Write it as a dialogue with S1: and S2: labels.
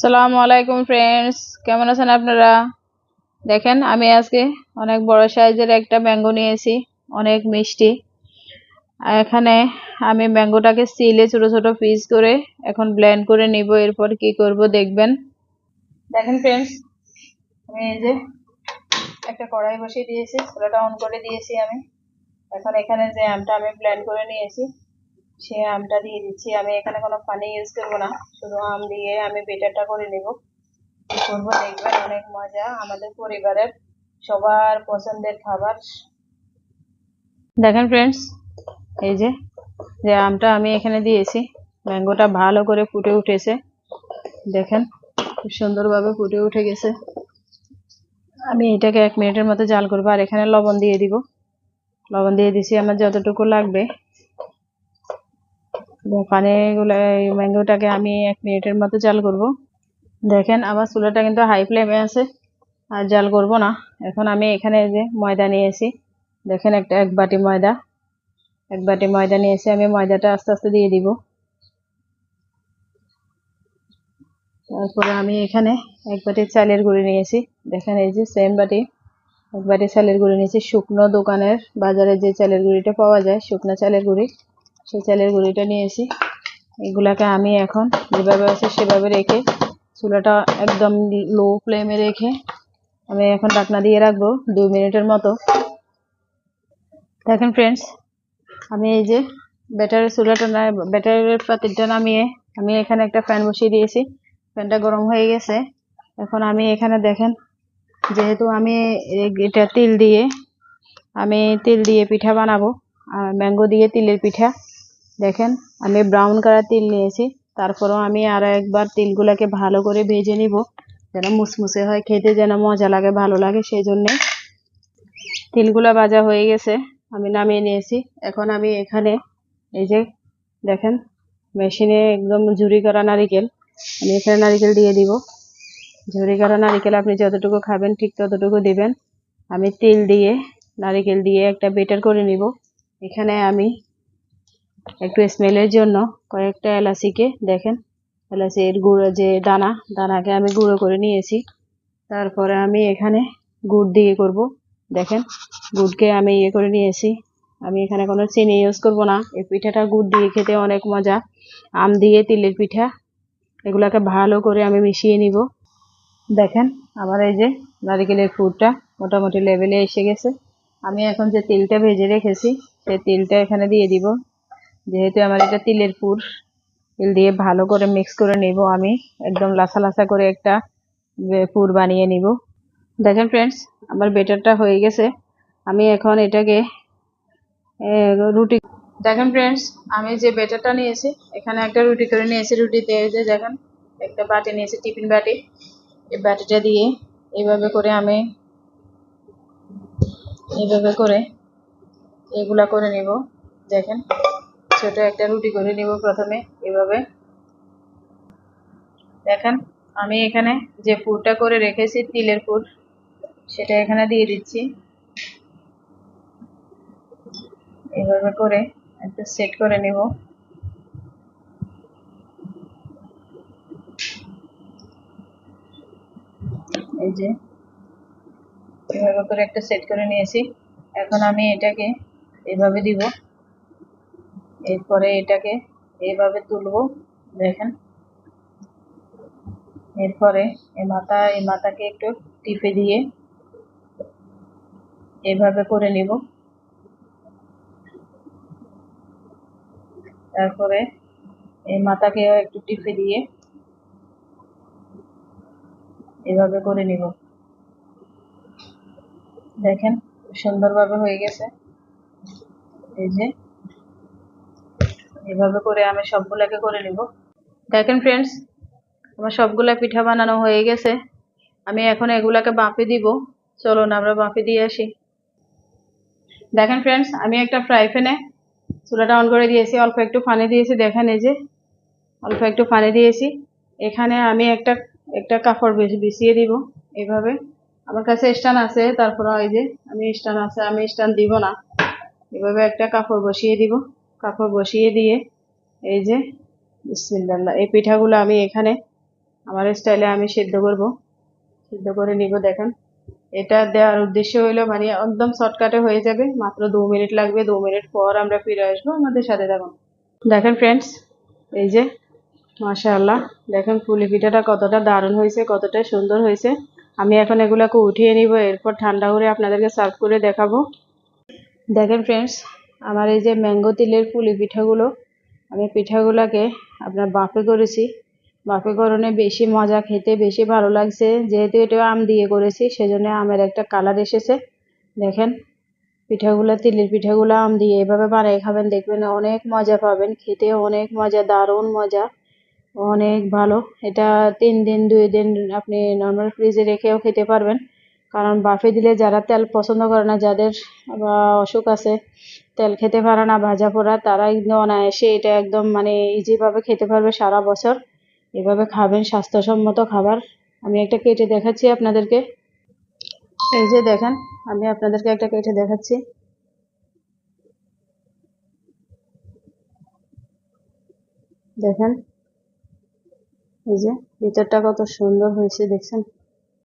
S1: সালামু আলাইকুম ফ্রেন্ডস কেমন আছেন আপনারা? দেখেন, আমি আজকে অনেক বড় সাইজের একটা ম্যাঙ্গো নিয়েছি, অনেক মিষ্টি। এখানে আমি ম্যাঙ্গোটাকে সিলে ছোট ছোট পিস করে এখন ব্লেন্ড করে নিব, এরপর কি করব দেখবেন। দেখেন ফ্রেন্ডস আমি যে একটা কড়াই বসিয়ে দিয়েছি, চুলাটা অন করে দিয়েছি আমি। এখন এখানে যে আমটা আমি ব্লেন্ড করে নিয়েছি সে আমটা দিয়ে দিচ্ছি। আমি এখানে কোনো পানি ইউজ করব না। শুধু আম দিয়ে আমি বেটারটা করে নেব। করব দেখবেন, অনেক মজা। আমাদের পরিবারের সবার পছন্দের খাবার। দেখেন ফ্রেন্ডস এই যে যে আমটা আমি এখানে দিয়েছি। ম্যাঙ্গোটা ভালো করে ফুটে উঠেছে। দেখেন, খুব সুন্দরভাবে ফুটে উঠে গেছে। আমি এটাকে এক মিনিটের মতো জাল করব। আর এখানে লবণ দিয়ে দিব। লবণ দিয়ে দিছি আমার যতটুকু লাগবে। পানিগুলো ম্যাঙ্গোটাকে আমি এক মিনিটের মতো জাল করব। দেখেন, আমার চুলাটা কিন্তু হাই ফ্লেমে আছে, আর জাল করব না। এখন আমি এখানে যে ময়দা নিয়েছি দেখেন একটা এক বাটি ময়দা। এক বাটি ময়দা নিয়েছি আমি ময়দাটা আস্তে আস্তে দিয়ে দিব। তারপরে আমি এখানে এক বাটি চালের গুঁড়ি নিয়েছি দেখেন, এই যে সেম বাটি। এক বাটি চালের গুঁড়ি নিয়েছি। শুকনো দোকানের বাজারে যে চালের গুঁড়িটা পাওয়া যায়, শুকনো চালের গুঁড়ি। সেই চালের গুঁড়িটা নিয়েছি। এগুলাকে আমি এখন যেভাবে আছে সেভাবে রেখে চুলাটা একদম লো ফ্লেমে রেখে আমি এখন ঢাকনা দিয়ে রাখব দুই মিনিটের মতো। দেখেন ফ্রেন্ডস আমি এই যে ব্যাটারের চুলাটা না ব্যাটারের পাতিলটা নামিয়ে আমি এখানে একটা ফ্যান বসিয়ে দিয়েছি। ফ্যানটা গরম হয়ে গেছে। এখন আমি এখানে দেখেন, যেহেতু আমি এটা তিল দিয়ে, আমি তিল দিয়ে পিঠা বানাবো ম্যাঙ্গো দিয়ে তিলের পিঠা। দেখেন, আমি ব্রাউন কালার তিল নিয়েছি। তারপরেও আমি আরও একবার তিলগুলোকে ভালো করে ভেজে নিব, যেন মুসমুসে হয়, খেতে যেন মজা লাগে, ভালো লাগে সেই জন্যে তিলগুলো ভাজা হয়ে গেছে, আমি নামিয়ে নিয়েছি। এখন আমি এখানে এই যে দেখেন, মেশিনে একদম ঝুরি করা নারিকেল, আমি এখানে নারিকেল দিয়ে দিব। ঝুরি করা নারিকেল আপনি যতটুকু খাবেন, ঠিক ততটুকু দিবেন। আমি তিল দিয়ে, নারিকেল দিয়ে একটা বেটার করে নিব। এখানে আমি একটু স্মেলের জন্য কয়েকটা এলাচিকে দেখেন। এলাচির গুঁড়ো, যে দানা, দানাকে আমি গুঁড়ো করে নিয়েছি। তারপরে আমি এখানে গুড় দিয়ে করব। দেখেন, গুড়কে আমি ইয়ে করে নিয়েছি। আমি এখানে কোনো চিনি ইউজ করব না। এই পিঠাটা গুড় দিয়ে খেতে অনেক মজা। আম দিয়ে তিলের পিঠা, এগুলাকে ভালো করে আমি মিশিয়ে নিব। দেখেন, আমার এই যে নারিকেলের ফুডটা মোটামুটি লেভেলে এসে গেছে। আমি এখন যে তিলটা ভেজে রেখেছি, সেই তিলটা এখানে দিয়ে দিব। যেহেতু আমার এটা তিলের পুর, তিল দিয়ে ভালো করে মিক্স করে নেব আমি, একদম লাসা লাসা করে একটা পুর বানিয়ে নিব। দেখেন ফ্রেন্ডস আমার বেটারটা হয়ে গেছে। আমি এখন এটাকে রুটি দেখেন ফ্রেন্ডস আমি যে বেটারটা নিয়েছি, এখানে একটা রুটি করে নিয়েছি রুটিতে যে দেখেন, একটা বাটি নিয়েছি, টিফিন বাটি। এই বাটিটা দিয়ে এইভাবে করে আমি এইভাবে করে এগুলা করে নিব। দেখেন ছোট একটা রুটি করে নিব প্রথমে, এভাবে। দেখেন, আমি এখানে যে পুরটা করে রেখেছি, তিলের পুর, সেটা এখানে দিয়ে দিচ্ছি। এভাবে করে একটু সেট করে নেব। এই যে, এভাবে করে একটা সেট করে নিয়েছি। এখন আমি এটাকে এভাবে দিব। এরপরে এটাকে এভাবে তুলবো, দেখেন। এরপরে এই মাথা এই মাথাকে একটু টিপে দিয়ে এভাবে করে নিব। তারপরে এই মাথাকে একটু টিপে দিয়ে এভাবে করে নিব। দেখেন, সুন্দরভাবে হয়ে গেছে। এই যে এভাবে করে আমি সবগুলোকে করে নিব। দেখেন ফ্রেন্ডস আমার সবগুলা পিঠা বানানো হয়ে গেছে। আমি এখন এগুলাকে বাঁপে দিব। চলো না আমরা বাঁপে দিয়ে আসি। দেখেন ফ্রেন্ডস আমি একটা ফ্রাই প্যানে চুলাটা অন করে দিয়েছি। অল্প একটু পানি দিয়েছি। দেখেন এই যে, অল্প একটু পানি দিয়েছি। এখানে আমি একটা একটা কাপড় বিছিয়ে দিব এভাবে। আমার কাছে স্টান আছে, তারপরে ওই যে আমি স্টান আছে, আমি স্টান দিব না। এভাবে একটা কাপড় বসিয়ে দিব। কাপড় বসিয়ে দিয়ে, এই যে, বিসমিল্লাহ, এই পিঠাগুলো আমি এখানে, আমার স্টাইলে আমি সিদ্ধ করব। সিদ্ধ করে নিব, দেখেন। এটা দেওয়ার উদ্দেশ্য হইল মানে একদম শর্টকাটে হয়ে যাবে, মাত্র দু মিনিট লাগবে, দু মিনিট পর আমরা ফিরে আসব আমাদের সাথে থাকুন। দেখেন ফ্রেন্ডস এই যে, মাশাআল্লাহ, দেখেন পুলি পিঠাটা কতটা দারুণ হয়েছে, কতটা সুন্দর হয়েছে। আমি এখন এগুলোকে উঠিয়ে নিব, এরপর ঠান্ডা করে আপনাদেরকে সার্ভ করে দেখাবো। দেখেন ফ্রেন্ডস আমার এই যে ম্যাঙ্গো তিলের পুলি পিঠাগুলো, আমি পিঠাগুলোকে আপনার বাফে করেছি। বাফে করণে বেশি মজা খেতে বেশি ভালো লাগছে। যেহেতু এটা আম দিয়ে করেছি, সেজন্য আমের একটা কালার এসেছে। দেখেন, পিঠাগুলো, তিলের পিঠাগুলো আম দিয়ে এভাবে বানিয়ে খাবেন, দেখবেন অনেক মজা পাবেন। খেতে অনেক মজা, দারুণ মজা, অনেক ভালো। এটা তিন দিন, দুই দিন আপনি নর্মাল ফ্রিজে রেখেও খেতে পারবেন। কারণ বাফে দিলে যারা তেল পছন্দ করে না, যাদের অসুখ আছে, তেল খেতে পারে না, ভাজা পোড়া তারা কিন্তু অনায়াসে এটা একদম মানে ইজিভাবে খেতে পারবে সারা বছর। এভাবে খাবেন, স্বাস্থ্যসম্মত খাবার। আমি একটা কেটে দেখাচ্ছি আপনাদেরকে। এই যে দেখেন, আমি আপনাদেরকে একটা কেটে দেখাচ্ছি। দেখেন, এই যে ভিতরটা কত সুন্দর হয়েছে, দেখছেন?